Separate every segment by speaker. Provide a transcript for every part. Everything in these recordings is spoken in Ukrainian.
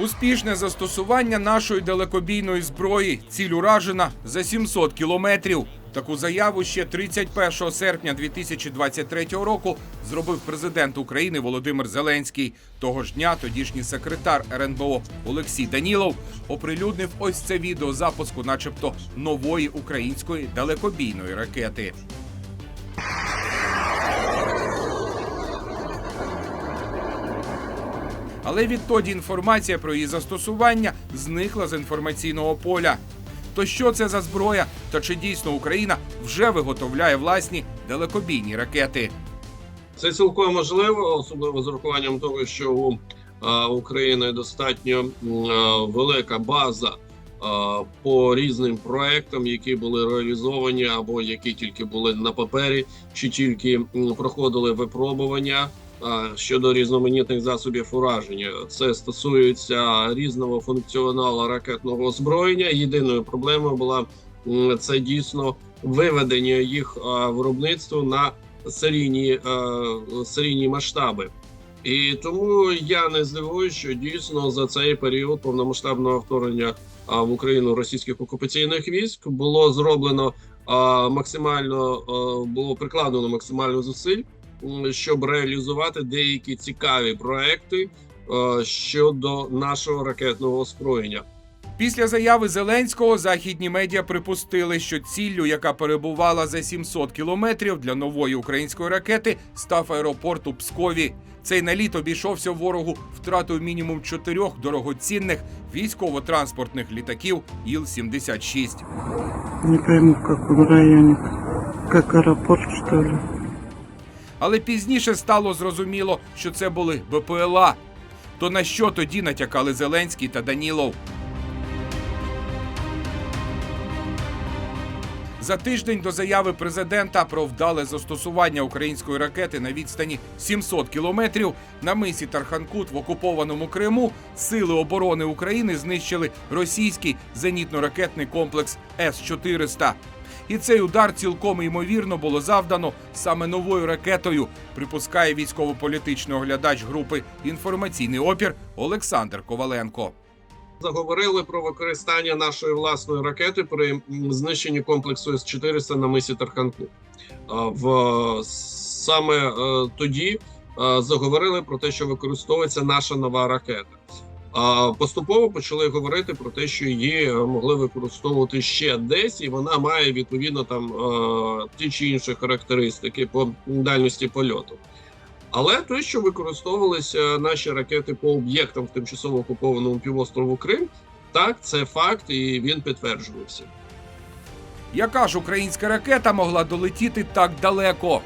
Speaker 1: Успішне застосування нашої далекобійної зброї. Ціль уражена за 700 кілометрів. Таку заяву ще 31 серпня 2023 року зробив президент України Володимир Зеленський. Того ж дня тодішній секретар РНБО Олексій Данілов оприлюднив ось це відео запуску, начебто, нової української далекобійної ракети. Але відтоді інформація про її застосування зникла з інформаційного поля. То що це за зброя? Та чи дійсно Україна вже виготовляє власні далекобійні ракети?
Speaker 2: Це цілком можливо, особливо з урахуванням того, що у України достатньо велика база по різним проектам, які були реалізовані, або які тільки були на папері, чи тільки проходили випробування щодо різноманітних засобів ураження. Це стосується різного функціоналу ракетного озброєння. Єдиною проблемою була це дійсно виведення їх виробництва на серійні, е, серійні масштаби. І тому я не здивуюсь, що дійсно за цей період повномасштабного вторгнення в Україну російських окупаційних військ було зроблено максимально було прикладено максимально зусиль, щоб реалізувати деякі цікаві проекти щодо нашого ракетного озброєння.
Speaker 1: Після заяви Зеленського західні медіа припустили, що ціллю, яка перебувала за 700 кілометрів для нової української ракети, став аеропорт у Пскові. Цей наліт обійшовся ворогу втратою мінімум чотирьох дорогоцінних військово-транспортних літаків Іл-76.
Speaker 3: Не пойму, в каком районе. Как аэропорт, что ли?
Speaker 1: Але пізніше стало зрозуміло, що це були БПЛА. То на що тоді натякали Зеленський та Данілов? За тиждень до заяви президента про вдале застосування української ракети на відстані 700 кілометрів на мисі Тарханкут в окупованому Криму сили оборони України знищили російський зенітно-ракетний комплекс С-400. І цей удар цілком ймовірно було завдано саме новою ракетою, припускає військово-політичний оглядач групи інформаційний опір Олександр Коваленко.
Speaker 2: заговорили про використання нашої власної ракети при знищенні комплексу С-400 на мисі Тарханку. В саме е, тоді е, заговорили про те, що використовується наша нова ракета. А поступово почали говорити про те, що її е, могли використовувати ще десь, і вона має відповідно там е, ті чи інші характеристики по дальності польоту. Але те, що використовувалися наші ракети по об'єктам в тимчасово окупованому півострову Крим, так це факт, і він підтверджувався.
Speaker 1: Яка ж українська ракета могла долетіти так далеко?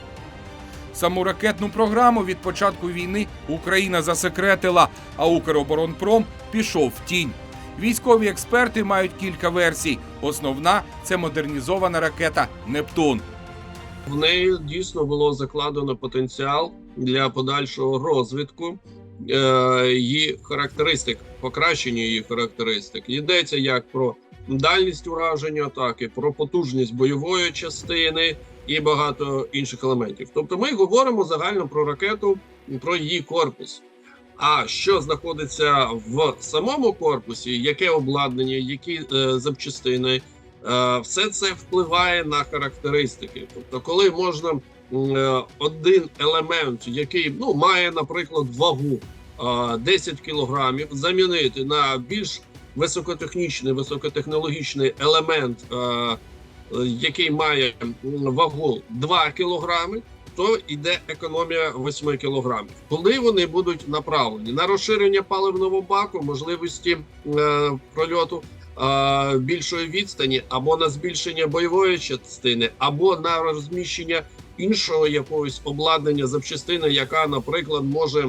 Speaker 1: Саму ракетну програму від початку війни Україна засекретила, а Укроборонпром пішов в тінь. Військові експерти мають кілька версій. Основна це модернізована ракета Нептун.
Speaker 2: В неї дійсно було закладено потенціал для подальшого розвитку е, її характеристик, покращення її характеристик. Йдеться як про дальність ураження, так і про потужність бойової частини і багато інших елементів. Тобто, ми говоримо загально про ракету, про її корпус. А що знаходиться в самому корпусі, яке обладнання, які е, запчастини, Е, все це впливає на характеристики. Тобто, коли можна е, один елемент, який ну має, наприклад, вагу е, 10 кілограмів, замінити на більш високотехнічний, високотехнологічний елемент, е, який має вагу 2 кілограми. То йде економія 8 кілограмів. Коли вони будуть направлені на розширення паливного баку, можливості е, прольоту е, більшої відстані, або на збільшення бойової частини, або на розміщення іншого якогось обладнання запчастини, яка, наприклад, може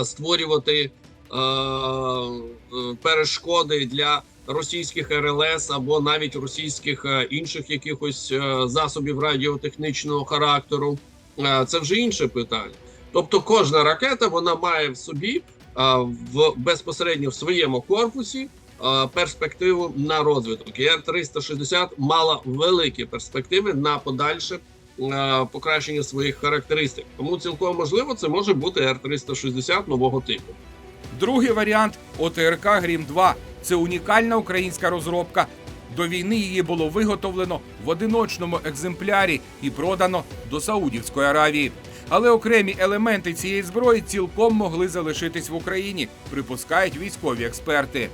Speaker 2: е, створювати е, е, перешкоди для російських РЛС або навіть російських е, інших якихось е, засобів радіотехнічного характеру. Е, це вже інше питання. Тобто, кожна ракета вона має в собі в безпосередньо в своєму корпусі перспективу на розвиток. І Р-360 мала великі перспективи на подальше покращення своїх характеристик. Тому цілком можливо це може бути Р-360 нового типу.
Speaker 1: Другий варіант ОТРК Грім 2 це унікальна українська розробка. До війни її було виготовлено в одиночному екземплярі і продано до Саудівської Аравії. Але окремі елементи цієї зброї цілком могли залишитись в Україні, припускають військові експерти.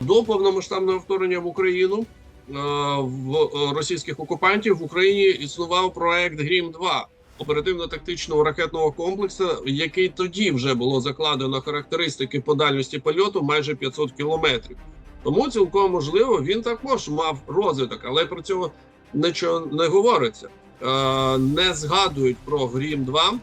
Speaker 2: До повномасштабного вторгнення в Україну е, в е, російських окупантів в Україні існував проект Грім 2 оперативно-тактичного ракетного комплексу, який тоді вже було закладено характеристики по дальності польоту майже 500 кілометрів. Тому цілком можливо він також мав розвиток, але про цього нічого не говориться. Е, Не згадують про Грім 2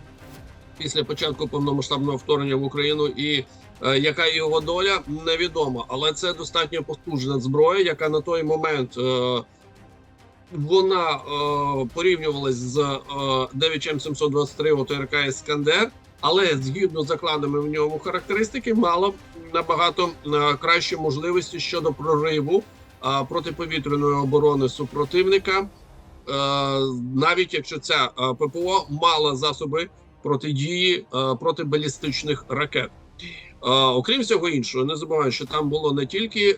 Speaker 2: після початку повномасштабного вторгнення в Україну і Е, Яка його доля невідома, але це достатньо потужна зброя, яка на той момент е, вона е, порівнювалась з е, 9723 ОТРК Іскандер, але згідно з закладами в ньому характеристики, мала набагато е, кращі можливості щодо прориву е, протиповітряної оборони супротивника, е, навіть якщо ця е, ППО мала засоби протидії е, протибалістичних ракет. Окрім всього іншого, не забуваю, що там було не тільки е,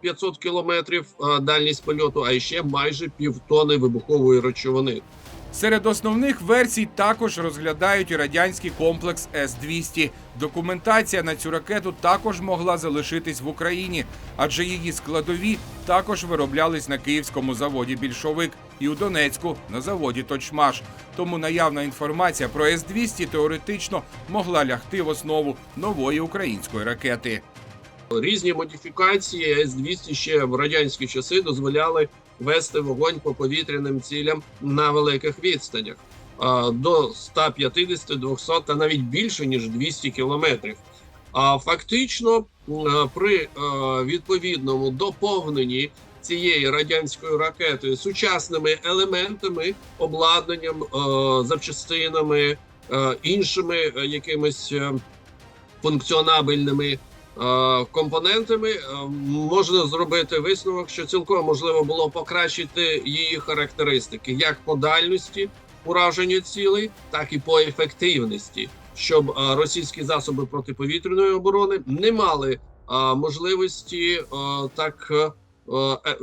Speaker 2: 500 кілометрів дальність польоту, а ще майже півтони вибухової речовини.
Speaker 1: Серед основних версій також розглядають радянський комплекс С-200. Документація на цю ракету також могла залишитись в Україні, адже її складові також вироблялись на київському заводі Більшовик і у Донецьку на заводі Точмаш. Тому наявна інформація про С-200 теоретично могла лягти в основу нової української ракети.
Speaker 2: Різні модифікації С-200 ще в радянські часи дозволяли вести вогонь по повітряним цілям на великих відстанях до 150, 200 та навіть більше ніж 200 кілометрів. А фактично, при відповідному доповненні цієї радянської ракети сучасними елементами, обладнанням, е, запчастинами, е, іншими е, якимись функціонабельними компонентами, можна зробити висновок, що цілком можливо було покращити її характеристики як по дальності ураження цілей, так і по ефективності, щоб російські засоби протиповітряної оборони не мали можливості так. Е, е, е,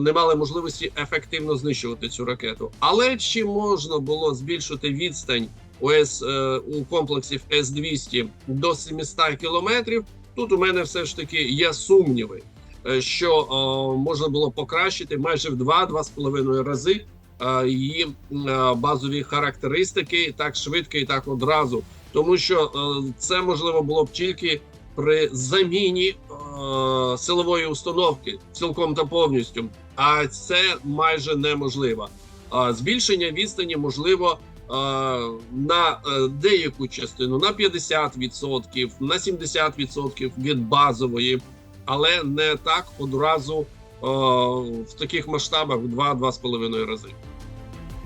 Speaker 2: Не мали можливості ефективно знищувати цю ракету, але чи можна було збільшити відстань С, е, у комплексів С-200 до 700 кілометрів. Тут у мене все ж таки є сумніви, що можна було покращити майже в 2-2,5 рази її базові характеристики так швидко і так одразу, тому що це можливо було б тільки при заміні силової установки цілком та повністю, а це майже неможливо. Збільшення відстані можливо е, на е, деяку частину на 50%, на 70% від базової, але не так одразу е, в таких масштабах в 2-2,5 рази.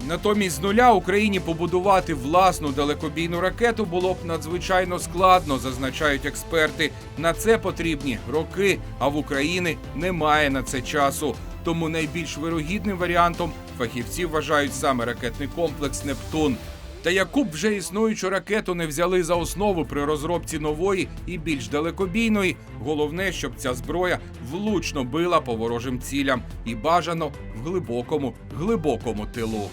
Speaker 1: Натомість з нуля Україні побудувати власну далекобійну ракету було б надзвичайно складно, зазначають експерти. На це потрібні роки, а в Україні немає на це часу. Тому найбільш вирогідним варіантом фахівці вважають саме ракетний комплекс Нептун. Та яку б вже існуючу ракету не взяли за основу при розробці нової і більш далекобійної, головне, щоб ця зброя влучно била по ворожим цілям і бажано в глибокому, глибокому тилу.